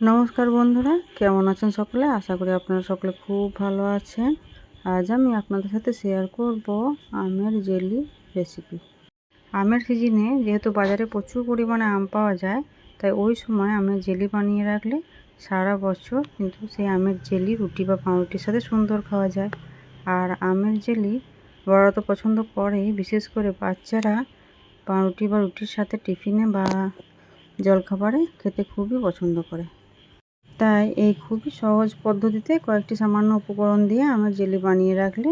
নমস্কার বন্ধুরা, কেমন আছেন সকলে? আশা করি আপনারা সকলে খুব ভালো আছেন। আজ আমি আপনাদের সাথে শেয়ার করব আমের জেলি রেসিপি আমের সিজনে যেহেতু বাজারে প্রচুর পরিমাণে আম পাওয়া যায়, তাই ওই সময় আমের জেলি বানিয়ে রাখলে সারা বছর কিন্তু সেই আমের জেলি, রুটি বা পাউরুটির সাথে সুন্দর খাওয়া যায়। আর আমের জেলি বড়রা তো পছন্দ করেই, বিশেষ করে বাচ্চারা পাউরুটি বা রুটির সাথে টিফিনে বা জলখাবারে খেতে খুবই পছন্দ করে। তাই এই খুবই সহজ পদ্ধতিতে কয়েকটি সামান্য উপকরণ দিয়ে আমার জেলি বানিয়ে রাখলে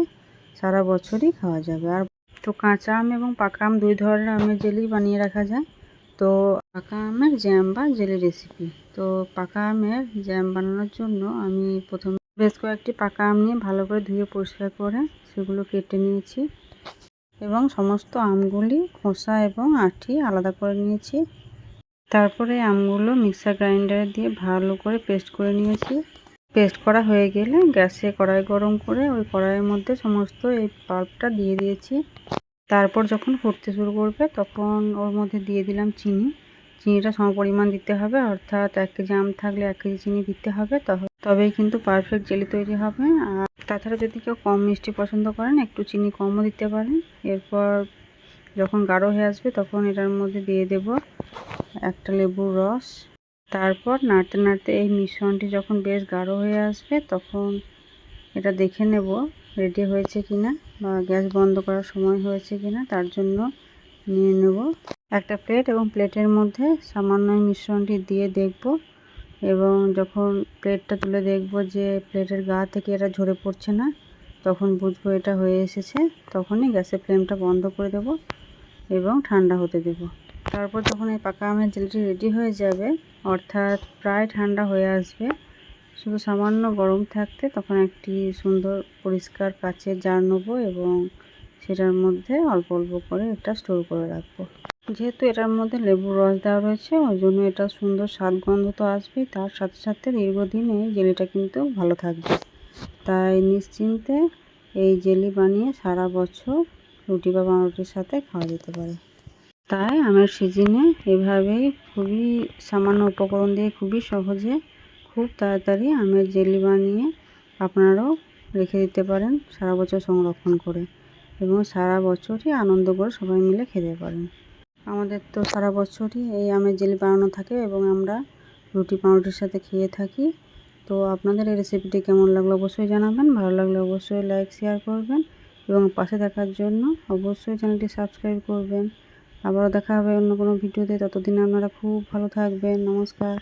সারা বছরই খাওয়া যাবে। আর তো কাঁচা আম এবং পাকা আম দুই ধরনের আমের জেলি বানিয়ে রাখা যায়। তো পাকা আমের জ্যাম বা জেলি রেসিপি তো পাকা আমের জ্যাম বানানোর জন্য আমি প্রথমে বেশ কয়েকটি পাকা আম নিয়ে ভালো করে ধুয়ে পরিষ্কার করে সেগুলো কেটে নিয়েছি। এবং সমস্ত আমগুলি খোসা এবং আঠি আলাদা করে নিয়েছি। তারপরে আমগুলো মিক্সার গ্রাইন্ডারে দিয়ে ভালো করে পেস্ট করে নিয়েছি। পেস্ট করা হয়ে গেলে গ্যাসে কড়াই গরম করে ওই কড়াইয়ের মধ্যে সমস্ত এই পাল্পটা দিয়ে দিয়েছি। তারপর যখন ফুটতে শুরু করবে তখন ওর মধ্যে দিয়ে দিলাম চিনি। চিনিটা সম পরিমাণ দিতে হবে, অর্থাৎ এক কেজি আম থাকলে এক কেজি চিনি দিতে হবে তবেই কিন্তু পারফেক্ট জেলি তৈরি হবে। আর তাছাড়া যদি কেউ কম মিষ্টি পছন্দ করেন, একটু চিনি কমও দিতে পারেন। এরপর যখন গাঢ় হয়ে আসবে তখন এটার মধ্যে দিয়ে দেব একটা লেবুর রস। তারপর নাড়তে নাড়তে এই মিশ্রণটি যখন বেশ গাঢ় হয়ে আসবে, তখন এটা দেখে নেব রেডি হয়েছে কিনা বা গ্যাস বন্ধ করার সময় হয়েছে কিনা, তার জন্য নিয়ে নেব। একটা প্লেট এবং প্লেটের মধ্যে সামান্য মিশ্রণটি দিয়ে দেখব এবং যখন প্লেটটা তুলে দেখব যে প্লেটের গা থেকে এটা ঝরে পড়ছে না, তখন বুঝব এটা হয়ে এসেছে। তখনই গ্যাসের ফ্লেমটা বন্ধ করে দেব এবং ঠান্ডা হতে দেব। তারপর যখন এই পাকা আমের জেলটি রেডি হয়ে যাবে, অর্থাৎ প্রায় ঠান্ডা হয়ে আসবে, শুধু সামান্য গরম থাকতে তখন একটি সুন্দর পরিষ্কার কাচের জার নেব এবং সেটার মধ্যে অল্প অল্প করে এটা স্টোর করে রাখব। যেহেতু এটার মধ্যে লেবুর রস দেওয়া রয়েছে, ওই জন্য এটা সুন্দর স্বাদ গন্ধ তো আসবেই, তার সাথে সাথে দীর্ঘদিন এই জেলিটা কিন্তু ভালো থাকবে। তাই নিশ্চিন্তে এই জেলি বানিয়ে সারা বছর রুটি বা পাউরুটির সাথে খাওয়া যেতে পারে। তাই আমের সিজনে এভাবেই খুবই সামান্য উপকরণ দিয়ে খুবই সহজে খুব তাড়াতাড়ি আমের জেলি বানিয়ে আপনারাও রেখে দিতে পারেন সারা বছর সংরক্ষণ করে এবং সারা বছরই আনন্দ করে সবাই মিলে খেতে পারেন। আমাদের তো সারা বছরই এই আমের জেলি বানানো থাকে এবং আমরা রুটি পাউরুটির সাথে খেয়ে থাকি। তো আপনাদের এই রেসিপিটি কেমন লাগল অবশ্যই জানাবেন, ভালো লাগলে অবশ্যই লাইক শেয়ার করবেন এবং পাশে থাকার জন্য অবশ্যই চ্যানেলটি সাবস্ক্রাইব করবেন। আবারও দেখা হবে অন্য কোনো ভিডিওতে। ততদিন আপনারা খুব ভালো থাকবেন। নমস্কার।